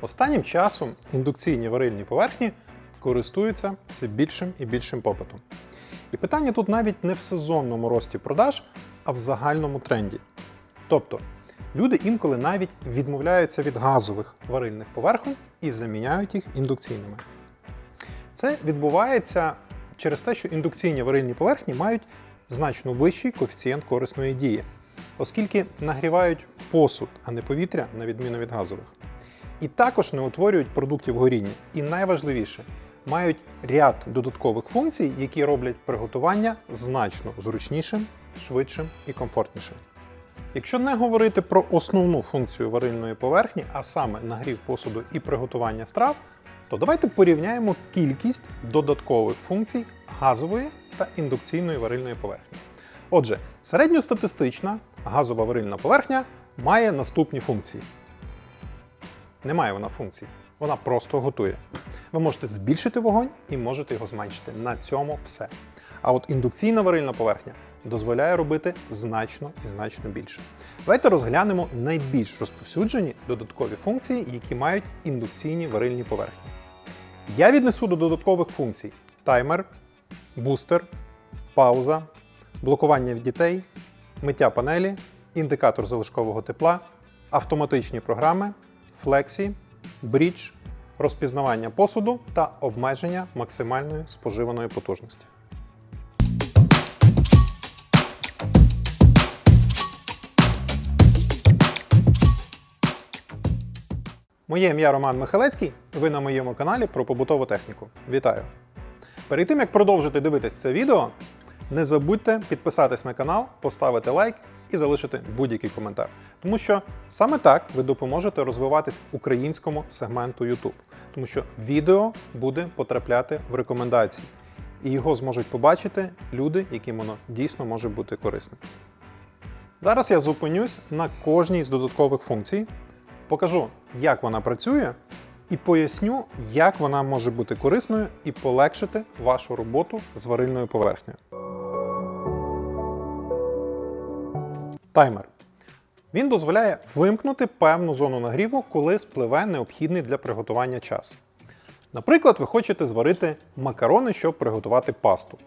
Останнім часом індукційні варильні поверхні користуються все більшим і більшим попитом. І питання тут навіть не в сезонному рості продаж, а в загальному тренді. Тобто люди інколи навіть відмовляються від газових варильних поверхонь і заміняють їх індукційними. Це відбувається через те, що індукційні варильні поверхні мають значно вищий коефіцієнт корисної дії, оскільки нагрівають посуд, а не повітря, на відміну від газових. І також не утворюють продуктів горіння. І найважливіше, мають ряд додаткових функцій, які роблять приготування значно зручнішим, швидшим і комфортнішим. Якщо не говорити про основну функцію варильної поверхні, а саме нагрів посуду і приготування страв, то давайте порівняємо кількість додаткових функцій газової та індукційної варильної поверхні. Отже, середньостатистична газова варильна поверхня має наступні функції. Немає вона функцій. Вона просто готує. Ви можете збільшити вогонь і можете його зменшити. На цьому все. А от індукційна варильна поверхня дозволяє робити значно і значно більше. Давайте розглянемо найбільш розповсюджені додаткові функції, які мають індукційні варильні поверхні. Я віднесу до додаткових функцій таймер, бустер, пауза, блокування від дітей, миття панелі, індикатор залишкового тепла, автоматичні програми, флексі, брідж, розпізнавання посуду та обмеження максимальної споживаної потужності. Моє ім'я Роман Михалецький, і ви на моєму каналі про побутову техніку. Вітаю! Перед тим як продовжити дивитись це відео, не забудьте підписатись на канал, поставити лайк і залишити будь-який коментар. Тому що саме так ви допоможете розвиватись українському сегменту YouTube. Тому що відео буде потрапляти в рекомендації, і його зможуть побачити люди, яким воно дійсно може бути корисним. Зараз я зупинюсь на кожній з додаткових функцій, покажу, як вона працює, і поясню, як вона може бути корисною і полегшити вашу роботу з варильною поверхнею. Таймер. Він дозволяє вимкнути певну зону нагріву, коли спливе необхідний для приготування час. Наприклад, ви хочете зварити макарони, щоб приготувати пасту.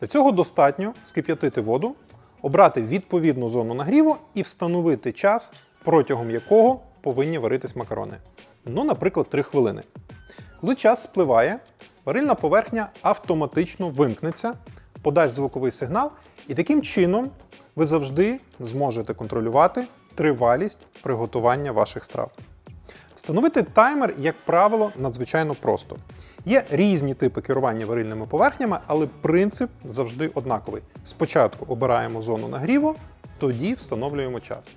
Для цього достатньо скип'ятити воду, обрати відповідну зону нагріву і встановити час, протягом якого повинні варитись макарони. Ну, наприклад, 3 хвилини. Коли час спливає, варильна поверхня автоматично вимкнеться, подасть звуковий сигнал, і таким чином ви завжди зможете контролювати тривалість приготування ваших страв. Встановити таймер, як правило, надзвичайно просто. Є різні типи керування варильними поверхнями, але принцип завжди однаковий. Спочатку обираємо зону нагріву, тоді встановлюємо час.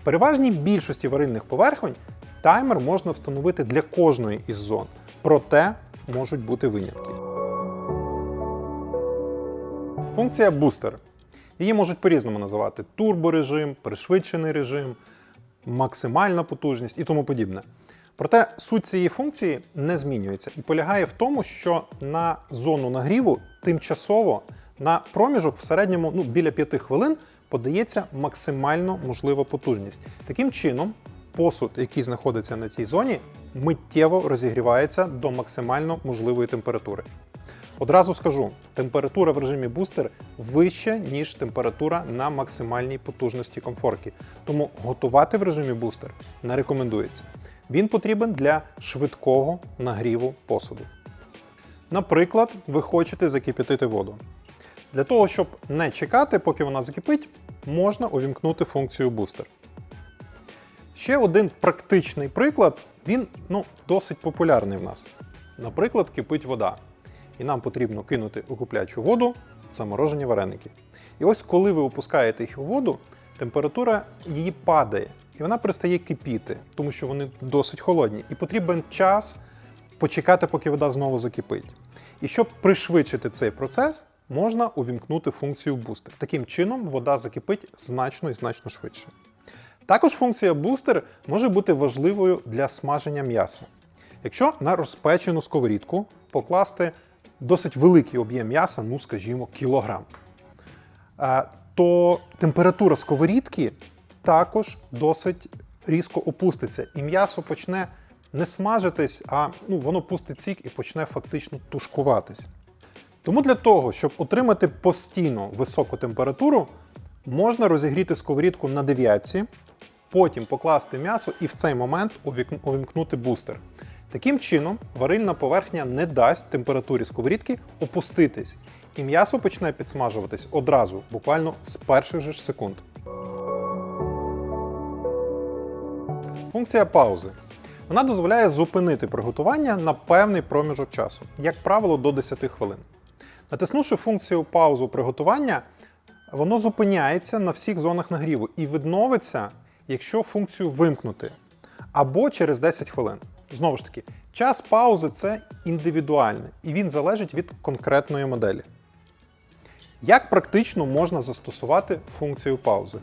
В переважній більшості варильних поверхонь таймер можна встановити для кожної із зон, проте можуть бути винятки. Функція бустер. Її можуть по-різному називати: турборежим, пришвидшений режим, максимальна потужність і тому подібне. Проте суть цієї функції не змінюється і полягає в тому, що на зону нагріву тимчасово на проміжок в середньому ну, біля 5 хвилин подається максимально можлива потужність. Таким чином, посуд, який знаходиться на цій зоні, миттєво розігрівається до максимально можливої температури. Одразу скажу, температура в режимі бустер вища, ніж температура на максимальній потужності комфорки. Тому готувати в режимі бустер не рекомендується. Він потрібен для швидкого нагріву посуду. Наприклад, ви хочете закип'ятити воду. Для того, щоб не чекати, поки вона закипить, можна увімкнути функцію бустер. Ще один практичний приклад, він ну, досить популярний в нас. Наприклад, кипить вода. І нам потрібно кинути у куплячу воду заморожені вареники. І ось коли ви опускаєте їх у воду, температура її падає, і вона перестає кипіти, тому що вони досить холодні. І потрібен час почекати, поки вода знову закипить. І щоб пришвидшити цей процес, можна увімкнути функцію бустер. Таким чином, вода закипить значно і значно швидше. Також функція бустер може бути важливою для смаження м'яса. Якщо на розпечену сковорідку покласти досить великий об'єм м'яса, ну скажімо, кілограм, е, то температура сковорідки також досить різко опуститься, і м'ясо почне не смажитись, а ну, воно пустить сік і почне фактично тушкуватись. Тому для того, щоб отримати постійно високу температуру, можна розігріти сковорідку на дев'ятці, потім покласти м'ясо і в цей момент увімкнути бустер. Таким чином, варильна поверхня не дасть температурі сковорідки опуститись, і м'ясо почне підсмажуватись одразу, буквально з перших же ж секунд. Функція паузи. Вона дозволяє зупинити приготування на певний проміжок часу, як правило, до 10 хвилин. Натиснувши функцію паузу приготування, воно зупиняється на всіх зонах нагріву і відновиться, якщо функцію вимкнути, або через 10 хвилин. Знову ж таки, час паузи це індивідуальний і він залежить від конкретної моделі. Як практично можна застосувати функцію паузи?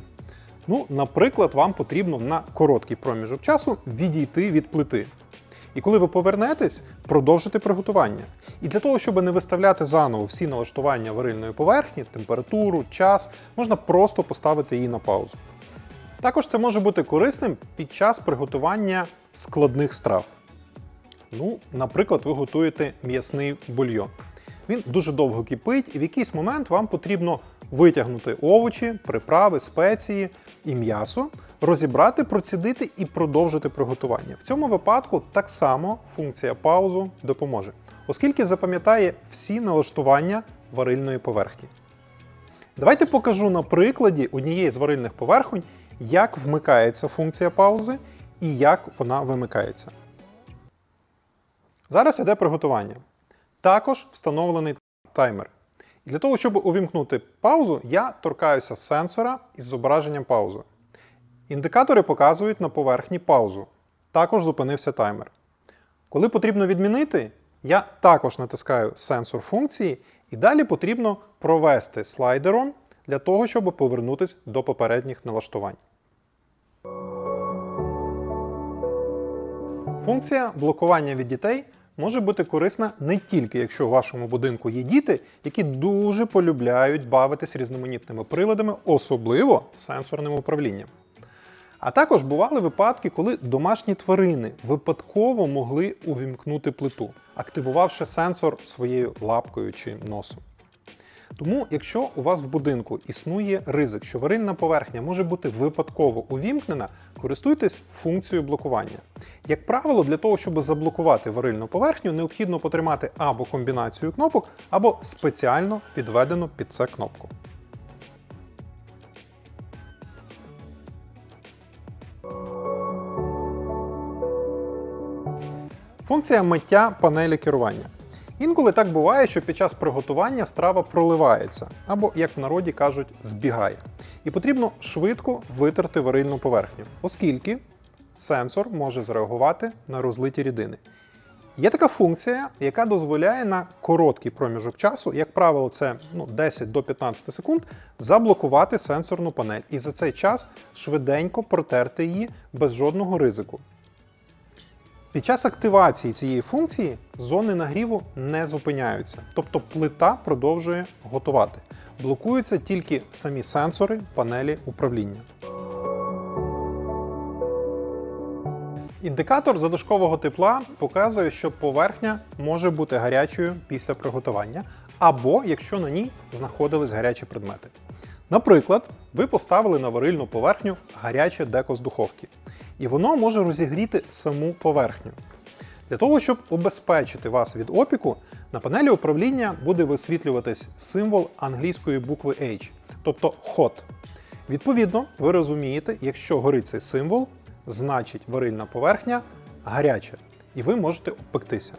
Ну, наприклад, вам потрібно на короткий проміжок часу відійти від плити. І коли ви повернетесь, продовжити приготування. І для того, щоб не виставляти заново всі налаштування варильної поверхні, температуру, час, можна просто поставити її на паузу. Також це може бути корисним під час приготування складних страв. Ну, наприклад, ви готуєте м'ясний бульйон. Він дуже довго кипить, і в якийсь момент вам потрібно витягнути овочі, приправи, спеції і м'ясо, розібрати, процідити і продовжити приготування. В цьому випадку так само функція паузу допоможе, оскільки запам'ятає всі налаштування варильної поверхні. Давайте покажу на прикладі однієї з варильних поверхонь, як вмикається функція паузи і як вона вимикається. Зараз йде приготування. Також встановлений таймер. І для того, щоб увімкнути паузу, я торкаюся сенсора із зображенням паузи. Індикатори показують на поверхні паузу. Також зупинився таймер. Коли потрібно відмінити, я також натискаю сенсор функції, і далі потрібно провести слайдером для того, щоб повернутися до попередніх налаштувань. Функція блокування від дітей може бути корисна не тільки якщо у вашому будинку є діти, які дуже полюбляють бавитись різноманітними приладами, особливо сенсорним управлінням. А також бували випадки, коли домашні тварини випадково могли увімкнути плиту, активувавши сенсор своєю лапкою чи носом. Тому, якщо у вас в будинку існує ризик, що варильна поверхня може бути випадково увімкнена, користуйтесь функцією блокування. Як правило, для того, щоб заблокувати варильну поверхню, необхідно потримати або комбінацію кнопок, або спеціально підведену під це кнопку. Функція миття панелі керування. Інколи так буває, що під час приготування страва проливається, або, як в народі кажуть, збігає. І потрібно швидко витерти варильну поверхню, оскільки сенсор може зреагувати на розлиті рідини. Є така функція, яка дозволяє на короткий проміжок часу, як правило, це ну, 10 до 15 секунд, заблокувати сенсорну панель і за цей час швиденько протерти її без жодного ризику. Під час активації цієї функції зони нагріву не зупиняються, тобто плита продовжує готувати. Блокуються тільки самі сенсори панелі управління. Індикатор задушкового тепла показує, що поверхня може бути гарячою після приготування, або якщо на ній знаходились гарячі предмети. Наприклад, ви поставили на варильну поверхню гаряче деко з духовки, і воно може розігріти саму поверхню. Для того, щоб убезпечити вас від опіку, на панелі управління буде висвітлюватись символ англійської букви H, тобто HOT. Відповідно, ви розумієте, якщо горить цей символ, значить варильна поверхня гаряча, і ви можете обпектися.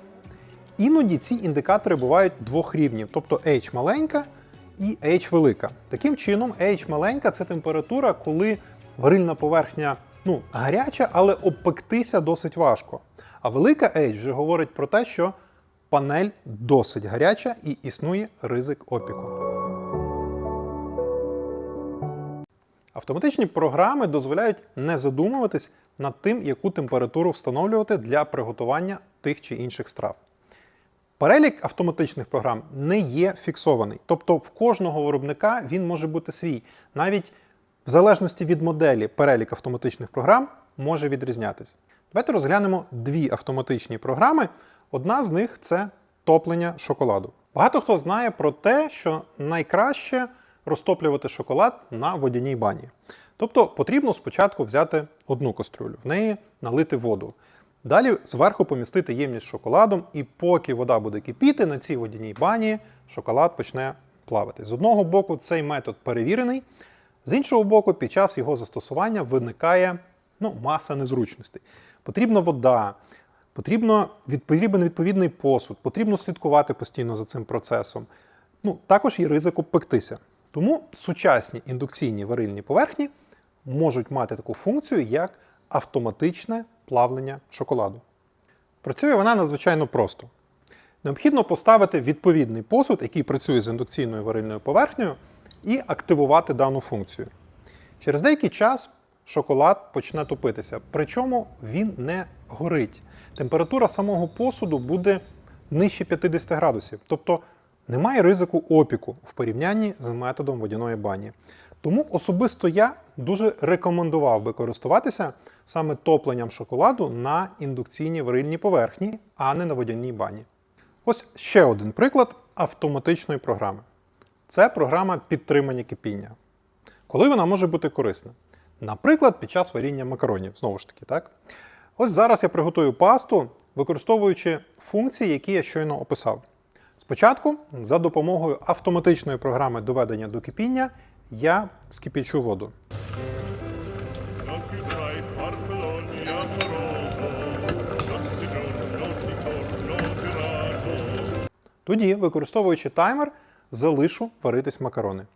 Іноді ці індикатори бувають двох рівнів, тобто H маленька і H велика. Таким чином, H маленька це температура, коли варильна поверхня ну, гаряча, але обпектися досить важко. А велика H вже говорить про те, що панель досить гаряча і існує ризик опіку. Автоматичні програми дозволяють не задумуватись над тим, яку температуру встановлювати для приготування тих чи інших страв. Перелік автоматичних програм не є фіксований, тобто в кожного виробника він може бути свій. Навіть в залежності від моделі перелік автоматичних програм може відрізнятись. Давайте розглянемо дві автоматичні програми. Одна з них це топлення шоколаду. Багато хто знає про те, що найкраще розтоплювати шоколад на водяній бані. Тобто потрібно спочатку взяти одну кастрюлю, в неї налити воду. Далі зверху помістити ємність з шоколадом, і поки вода буде кипіти, на цій водяній бані шоколад почне плавати. З одного боку, цей метод перевірений, з іншого боку, під час його застосування виникає ну, маса незручностей. Потрібна вода, потрібно потрібен відповідний посуд, потрібно слідкувати постійно за цим процесом. Ну, також є ризик обпектися. Тому сучасні індукційні варильні поверхні можуть мати таку функцію, як автоматичне плавлення шоколаду. Працює вона надзвичайно просто. Необхідно поставити відповідний посуд, який працює з індукційною варильною поверхнею, і активувати дану функцію. Через деякий час шоколад почне топитися, причому він не горить. Температура самого посуду буде нижче 50 градусів, тобто немає ризику опіку в порівнянні з методом водяної бані. Тому особисто я дуже рекомендував би користуватися саме топленням шоколаду на індукційній варильній поверхні, а не на водяній бані. Ось ще один приклад автоматичної програми. Це програма підтримання кипіння. Коли вона може бути корисна? Наприклад, під час варіння макаронів, знову ж таки, так? Ось зараз я приготую пасту, використовуючи функції, які я щойно описав. Спочатку, за допомогою автоматичної програми доведення до кипіння, я скипячу воду. Тоді, використовуючи таймер, залишу варитись макарони.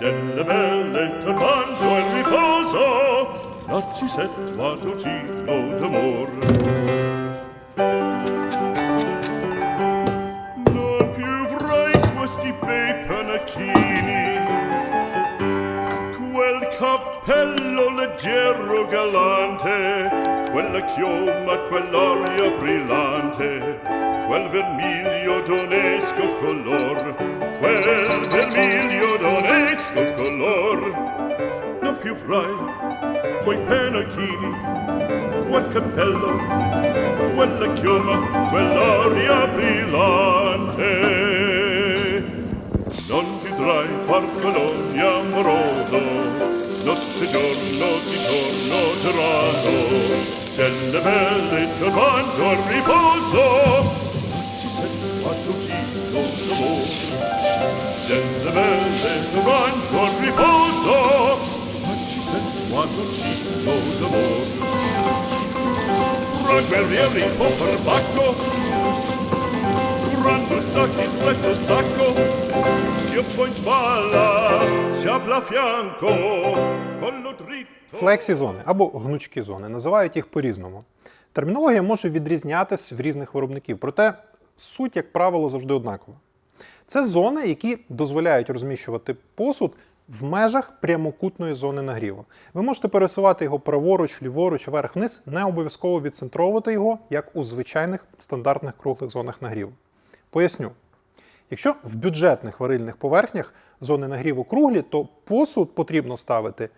Delle belle turbando al riposo, oggi situato giro Non più avrai questi bei panacchini, quel cappello leggero galante, quella chioma, quell'aria brillante, quel vermiglio d'onesco color, quel vermiglio d'onesco color. Più avrai quei pennacchini, quel cappello, quella chioma, quell'aria brillante. Non vedrai farfalloni amoroso, notte e giorno di torno girato, delle belle tornando al riposo, sei quattro giro d'amore. Delle belle tornando al riposo, giro d'amore. Fra guerrieri o per bacco, Durante sacchi, stretto sacco, schioppo in spalla, sciabla a fianco, collo dritto. Флексі зони або гнучкі зони називають їх по-різному. Термінологія може відрізнятися в різних виробників, проте суть, як правило, завжди однакова. Це зони, які дозволяють розміщувати посуд в межах прямокутної зони нагріву. Ви можете пересувати його праворуч, ліворуч, вверх-вниз, не обов'язково відцентровувати його, як у звичайних стандартних круглих зонах нагріву. Поясню. Якщо в бюджетних варильних поверхнях зони нагріву круглі, то посуд потрібно ставити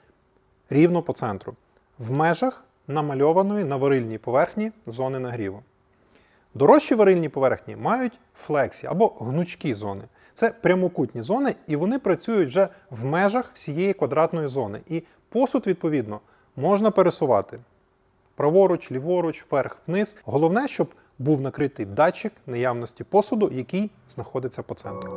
рівно по центру, в межах намальованої на варильній поверхні зони нагріву. Дорожчі варильні поверхні мають флексі або гнучкі зони. Це прямокутні зони, і вони працюють вже в межах всієї квадратної зони. І посуд, відповідно, можна пересувати праворуч, ліворуч, вверх, вниз. Головне, щоб був накритий датчик наявності посуду, який знаходиться по центру.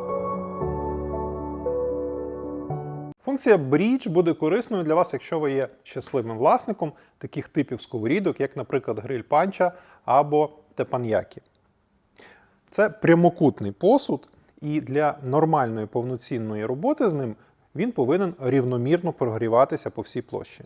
Функція Bridge буде корисною для вас, якщо ви є щасливим власником таких типів сковорідок, як, наприклад, гриль панча або тепаньякі. Це прямокутний посуд, і для нормальної повноцінної роботи з ним він повинен рівномірно прогріватися по всій площі.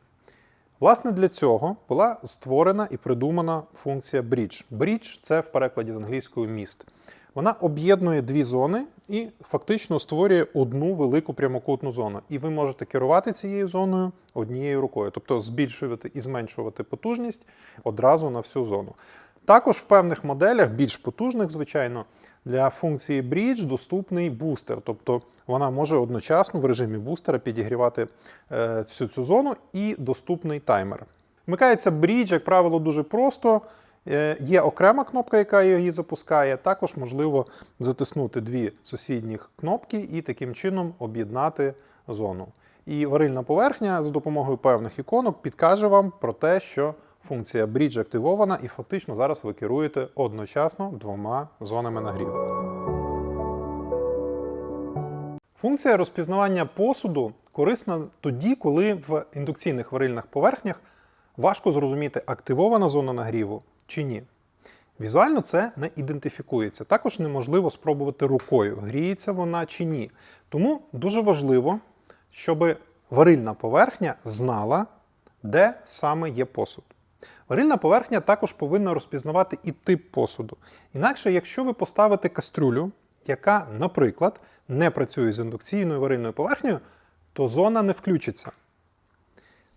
Власне, для цього була створена і придумана функція Bridge. Bridge – це в перекладі з англійською міст. Вона об'єднує дві зони і фактично створює одну велику прямокутну зону. І ви можете керувати цією зоною однією рукою, тобто збільшувати і зменшувати потужність одразу на всю зону. Також в певних моделях, більш потужних, звичайно, для функції Bridge доступний бустер, тобто вона може одночасно в режимі бустера підігрівати е, всю цю зону і доступний таймер. Вмикається Bridge, як правило, дуже просто. Е, Є окрема кнопка, яка її запускає. Також можливо затиснути дві сусідніх кнопки і таким чином об'єднати зону. І варильна поверхня з допомогою певних іконок підкаже вам про те, що функція Bridge активована, і фактично зараз ви керуєте одночасно двома зонами нагріву. Функція розпізнавання посуду корисна тоді, коли в індукційних варильних поверхнях важко зрозуміти, активована зона нагріву чи ні. Візуально це не ідентифікується. Також неможливо спробувати рукою, гріється вона чи ні. Тому дуже важливо, щоб варильна поверхня знала, де саме є посуд. Варильна поверхня також повинна розпізнавати і тип посуду. Інакше, якщо ви поставите кастрюлю, яка, наприклад, не працює з індукційною варильною поверхнею, то зона не включиться.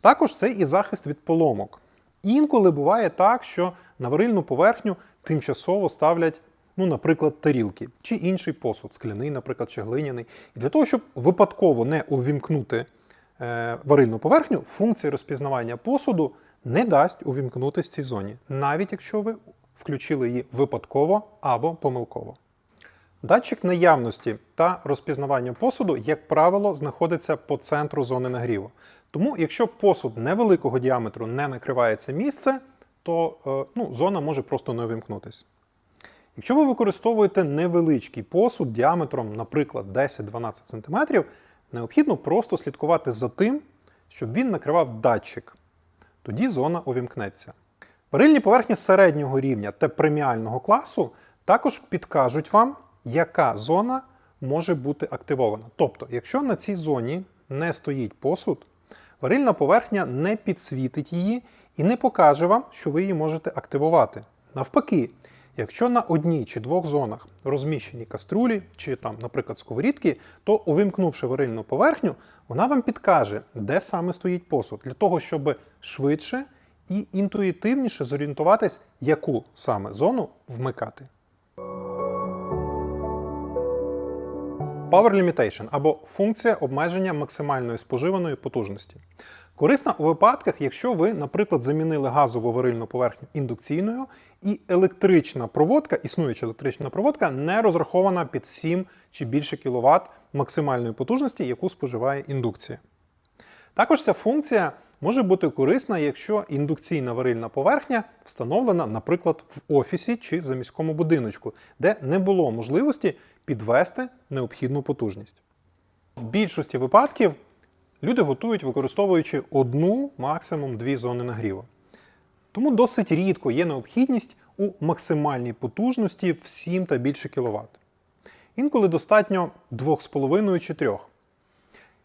Також це і захист від поломок. Інколи буває так, що на варильну поверхню тимчасово ставлять, ну, наприклад, тарілки чи інший посуд, скляний, наприклад, чи глиняний. І для того, щоб випадково не увімкнути е, варильну поверхню, функція розпізнавання посуду не дасть увімкнутися цій зоні, навіть якщо ви включили її випадково або помилково. Датчик наявності та розпізнавання посуду, як правило, знаходиться по центру зони нагріву. Тому, якщо посуд невеликого діаметру не накриває це місце, то е, ну, зона може просто не увімкнутися. Якщо ви використовуєте невеличкий посуд діаметром, наприклад, 10-12 см, необхідно просто слідкувати за тим, щоб він накривав датчик. Тоді зона увімкнеться. Варильні поверхні середнього рівня та преміального класу також підкажуть вам, яка зона може бути активована. Тобто, якщо на цій зоні не стоїть посуд, варильна поверхня не підсвітить її і не покаже вам, що ви її можете активувати. Навпаки, якщо на одній чи двох зонах розміщені каструлі чи там, наприклад, сковорідки, то увімкнувши варильну поверхню, вона вам підкаже, де саме стоїть посуд, для того, щоб швидше і інтуїтивніше зорієнтуватись, яку саме зону вмикати. Power Limitation або функція обмеження максимальної споживаної потужності. Корисна у випадках, якщо ви, наприклад, замінили газову варильну поверхню індукційною, і електрична проводка, існуюча електрична проводка, не розрахована під 7 чи більше кВт максимальної потужності, яку споживає індукція. Також ця функція може бути корисна, якщо індукційна варильна поверхня встановлена, наприклад, в офісі чи заміському будиночку, де не було можливості підвести необхідну потужність. В більшості випадків люди готують, використовуючи одну, максимум дві зони нагріву. Тому досить рідко є необхідність у максимальній потужності в 7 та більше кВт. Інколи достатньо 2,5 чи 3.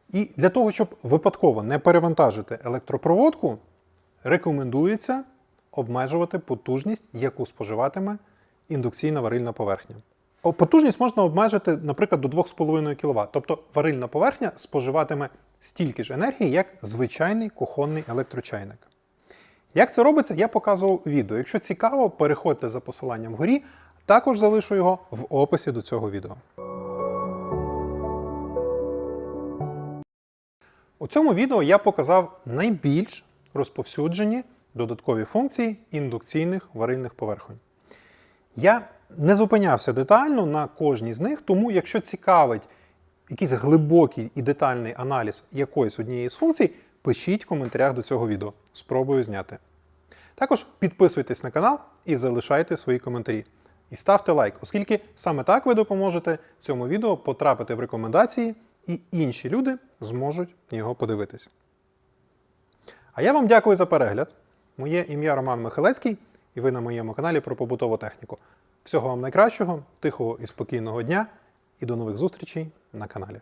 І для того, щоб випадково не перевантажити електропроводку, рекомендується обмежувати потужність, яку споживатиме індукційна варильна поверхня. Потужність можна обмежити, наприклад, до 2,5 кВт. Тобто варильна поверхня споживатиме стільки ж енергії, як звичайний кухонний електрочайник. Як це робиться, я показував відео. Якщо цікаво, переходьте за посиланням вгорі, також залишу його в описі до цього відео. У цьому відео я показав найбільш розповсюджені додаткові функції індукційних варильних поверхонь. Я не зупинявся детально на кожній з них, тому якщо цікавить якийсь глибокий і детальний аналіз якоїсь однієї з функцій, пишіть в коментарях до цього відео. Спробую зняти. Також підписуйтесь на канал і залишайте свої коментарі. І ставте лайк, оскільки саме так ви допоможете цьому відео потрапити в рекомендації, і інші люди зможуть його подивитись. А я вам дякую за перегляд. Моє ім'я Роман Михайлецький, і ви на моєму каналі про побутову техніку. Всього вам найкращого, тихого і спокійного дня, і до нових зустрічей на каналі.